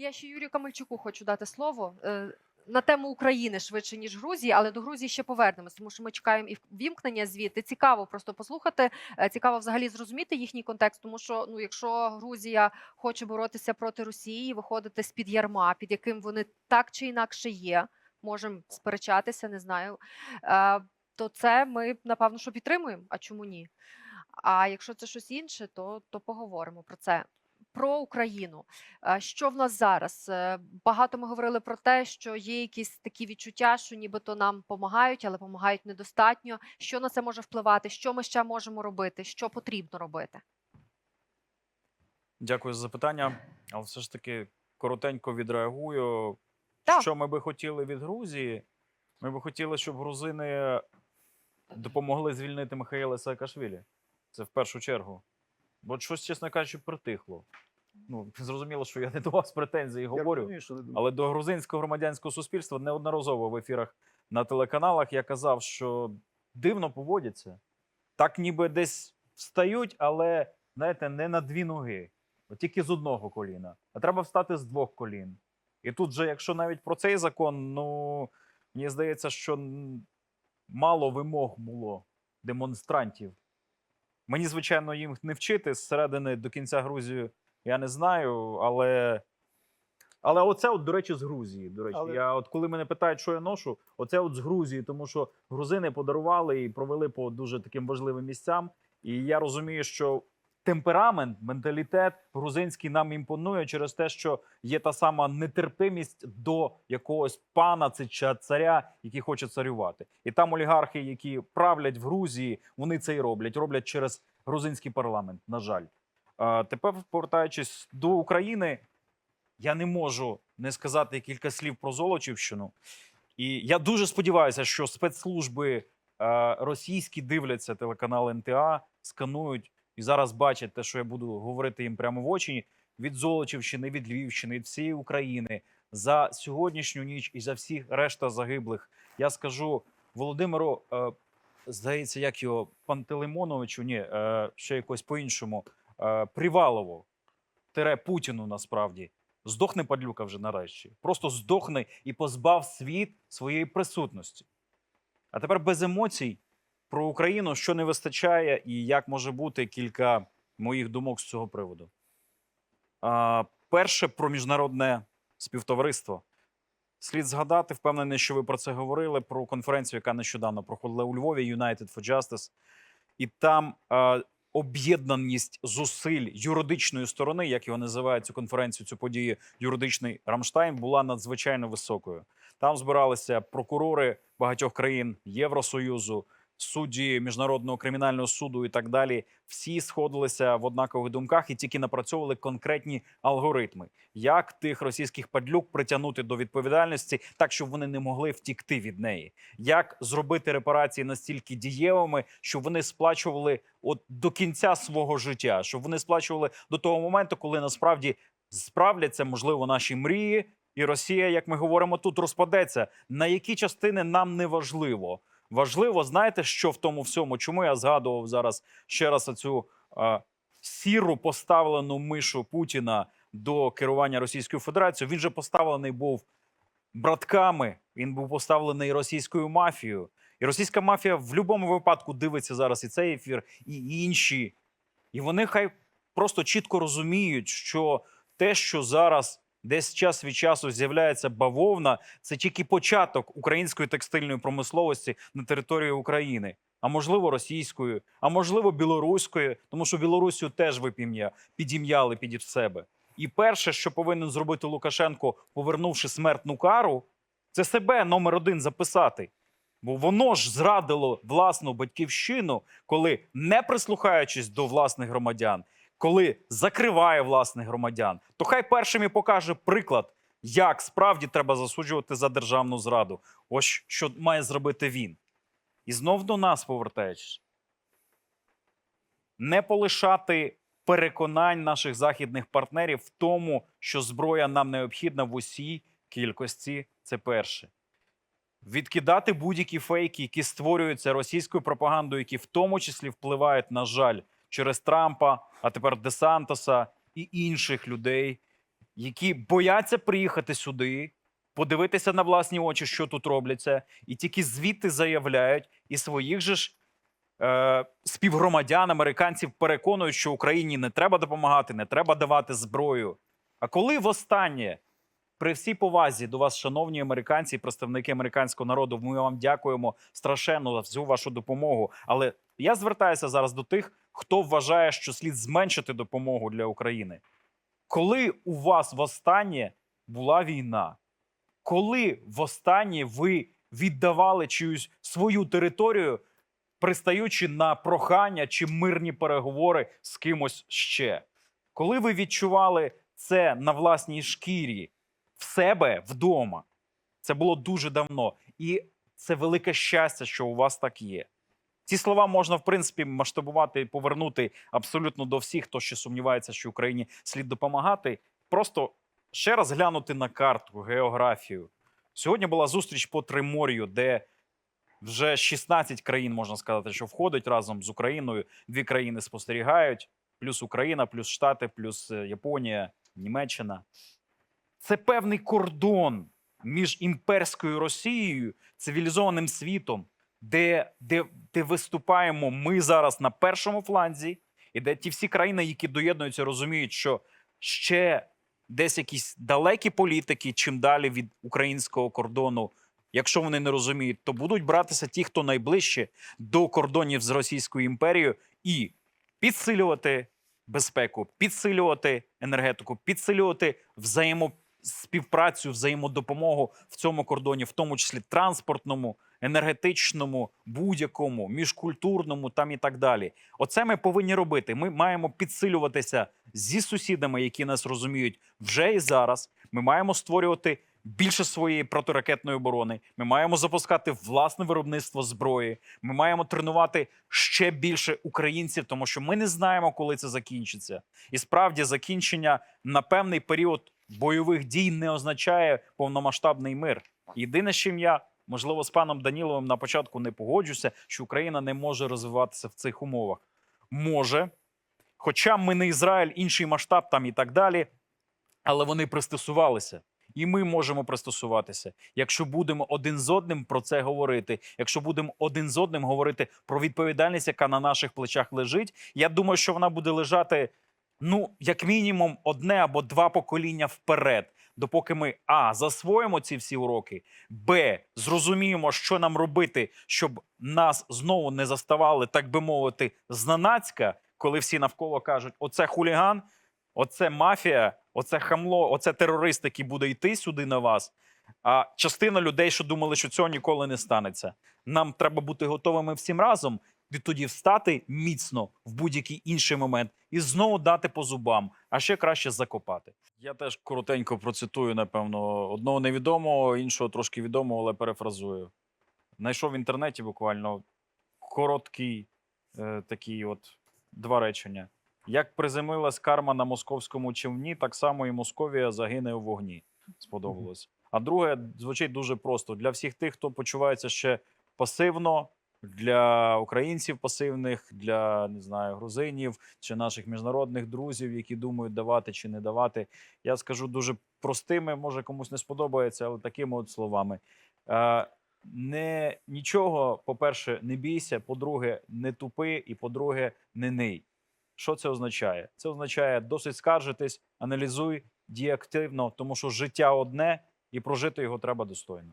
Я ще Юрію Камельчуку хочу дати слово. е, На тему України швидше ніж Грузії, але до Грузії ще повернемось, тому що ми чекаємо і вімкнення звідти. Цікаво просто послухати. е, Цікаво взагалі зрозуміти їхній контекст, тому що ну, якщо Грузія хоче боротися проти Росії, виходити з під ярма, під яким вони так чи інакше є, можемо сперечатися, не знаю. е, То це ми напевно що підтримуємо. А чому ні? А якщо це щось інше, то, то поговоримо про це. Про Україну. Що в нас зараз? Е, Багато ми говорили про те, що є якісь такі відчуття, що нібито нам допомагають, але допомагають недостатньо. Що на це може впливати? Що ми ще можемо робити? Що потрібно робити? Дякую за запитання. Але все ж таки коротенько відреагую. Так. Що ми би хотіли від Грузії? Ми би хотіли, щоб грузини допомогли звільнити Михайла Саакашвілі. Це в першу чергу. Бо щось, чесно кажучи, притихло. Ну, зрозуміло, що я не до вас претензії говорю. розумію, що не думаю. Але до грузинського громадянського суспільства неодноразово в ефірах на телеканалах я казав, що дивно поводяться. Так ніби десь встають, але знаєте, не на дві ноги, от тільки з одного коліна. А треба встати з двох колін. І тут же, якщо навіть про цей закон, ну мені здається, що м, мало вимог було демонстрантів. Мені, звичайно, їм не вчити зсередини до кінця Грузію, я не знаю, але. Але оце, от, до речі, з Грузії. До речі, Але- я от коли мене питають, що я ношу, оце от з Грузії, тому що грузини подарували і провели по дуже таким важливим місцям. І я розумію, що темперамент, менталітет грузинський нам імпонує через те, що є та сама нетерпимість до якогось пана чи царя, який хоче царювати. І там олігархи, які правлять в Грузії, вони це і роблять. Роблять через грузинський парламент. На жаль, тепер повертаючись до України, я не можу не сказати кілька слів про Золочівщину. І я дуже сподіваюся, що спецслужби е, російські дивляться телеканал НТА, сканують і зараз бачать те, що я буду говорити їм прямо в очі від Золочівщини, від Львівщини, від всієї України за сьогоднішню ніч і за всіх решта загиблих. Я скажу Володимиру, е, здається, як його Пантелеймоновичу, ні, е, ще якось по-іншому. Е, Привалову, тире Путіну насправді. Здохне падлюка вже нарешті. Просто здохне і позбав світ своєї присутності. А тепер без емоцій про Україну, що не вистачає, і як може бути кілька моїх думок з цього приводу. А, перше про міжнародне співтовариство. Слід згадати, впевнений, що ви про це говорили, про конференцію, яка нещодавно проходила у Львові United for Justice. І там е, об'єднаність зусиль юридичної сторони, як його називають цю конференцію, цю подію, юридичний Рамштайн, була надзвичайно високою. Там збиралися прокурори багатьох країн Євросоюзу, судді міжнародного кримінального суду і так далі. Всі сходилися в однакових думках і тільки напрацьовували конкретні алгоритми, як тих російських падлюк притягнути до відповідальності, так щоб вони не могли втікти від неї, як зробити репарації настільки дієвими, щоб вони сплачували от до кінця свого життя, щоб вони сплачували до того моменту, коли насправді справляться, можливо, наші мрії. І Росія, як ми говоримо, тут розпадеться. На які частини нам не важливо. Важливо, знаєте, що в тому всьому? Чому я згадував зараз ще раз оцю е, сіру поставлену мишу Путіна до керування Російською Федерацією? Він же поставлений був братками, він був поставлений російською мафією. І російська мафія в будь-якому випадку дивиться зараз і цей ефір, і інші. І вони хай просто чітко розуміють, що те, що зараз десь час від часу з'являється бавовна, це тільки початок української текстильної промисловості на території України. А можливо, російської, а можливо, білоруської, тому що Білорусію теж випім'я підім'яли під себе. І перше, що повинен зробити Лукашенко, повернувши смертну кару, це себе номер один записати. Бо воно ж зрадило власну батьківщину, коли не прислухаючись до власних громадян, коли закриває власних громадян, то хай першим і покаже приклад, як справді треба засуджувати за державну зраду. Ось що має зробити він. І знов до нас повертаючись, не полишати переконань наших західних партнерів в тому, що зброя нам необхідна в усій кількості. Це перше. Відкидати будь-які фейки, які створюються російською пропагандою, які в тому числі впливають, на жаль, через Трампа, а тепер Десантоса і інших людей, які бояться приїхати сюди, подивитися на власні очі, що тут робляться, і тільки звідти заявляють, і своїх же ж е, співгромадян, американців переконують, що Україні не треба допомагати, не треба давати зброю. А коли востаннє, при всій повазі до вас, шановні американці, представники американського народу, ми вам дякуємо страшенно за всю вашу допомогу. Але я звертаюся зараз до тих, хто вважає, що слід зменшити допомогу для України. Коли у вас востаннє була війна? Коли востаннє ви віддавали чиюсь свою територію, пристаючи на прохання чи мирні переговори з кимось ще? Коли ви відчували це на власній шкірі в себе вдома? Це було дуже давно. І це велике щастя, що у вас так є. Ці слова можна, в принципі, масштабувати і повернути абсолютно до всіх, хто ще сумнівається, що Україні слід допомагати. Просто ще раз глянути на карту, географію. Сьогодні була зустріч по Тримор'ю, де вже 16 країн, можна сказати, що входить разом з Україною. Дві країни спостерігають: плюс Україна, плюс Штати, плюс е, Японія, Німеччина. Це певний кордон між імперською Росією, цивілізованим світом, де, де, де виступаємо ми зараз на першому фланзі, і де ті всі країни, які доєднуються, розуміють, що ще десь якісь далекі політики, чим далі від українського кордону, якщо вони не розуміють, то будуть братися ті, хто найближче до кордонів з Російською імперією, і підсилювати безпеку, підсилювати енергетику, підсилювати взаємоспівпрацю, взаємодопомогу в цьому кордоні, в тому числі транспортному, енергетичному, будь-якому, міжкультурному там і так далі. Оце ми повинні робити. Ми маємо підсилюватися зі сусідами, які нас розуміють вже і зараз. Ми маємо створювати більше своєї протиракетної оборони. Ми маємо запускати власне виробництво зброї. Ми маємо тренувати ще більше українців, тому що ми не знаємо, коли це закінчиться. І справді закінчення на певний період бойових дій не означає повномасштабний мир. Єдине, з чим я можливо з паном Даніловим на початку не погоджуся, що Україна не може розвиватися в цих умовах. Може, хоча ми не Ізраїль, інший масштаб там і так далі, але вони пристосувалися. І ми можемо пристосуватися, якщо будемо один з одним про це говорити. Якщо будемо один з одним говорити про відповідальність, яка на наших плечах лежить, я думаю, що вона буде лежати ну як мінімум одне або два покоління вперед, допоки ми а засвоїмо ці всі уроки, б зрозуміємо, що нам робити, щоб нас знову не заставали, так би мовити, зненацька, коли всі навколо кажуть: оце хуліган, оце мафія, оце хамло, оце терорист, який буде йти сюди на вас. А частина людей, що думали, що цього ніколи не станеться. Нам треба бути готовими всім разом відтоді встати міцно в будь-який інший момент і знову дати по зубам, а ще краще закопати. Я теж коротенько процитую, напевно, одного невідомого, іншого трошки відомого, але перефразую. Знайшов в інтернеті буквально короткий е, такий от два речення. Як приземлилась карма на московському човні, так само і Московія загине у вогні. Сподобалось. А друге звучить дуже просто для всіх тих, хто почувається ще пасивно, для українців пасивних, для не знаю, грузинів чи наших міжнародних друзів, які думають давати чи не давати. Я скажу дуже простими, може комусь не сподобається, але такими от словами. Е, не нічого, по-перше, не бійся. По-друге, не тупи, і по-друге, не ний. Що це означає? Це означає досить скаржитись, аналізуй, дій активно, тому що життя одне, і прожити його треба достойно.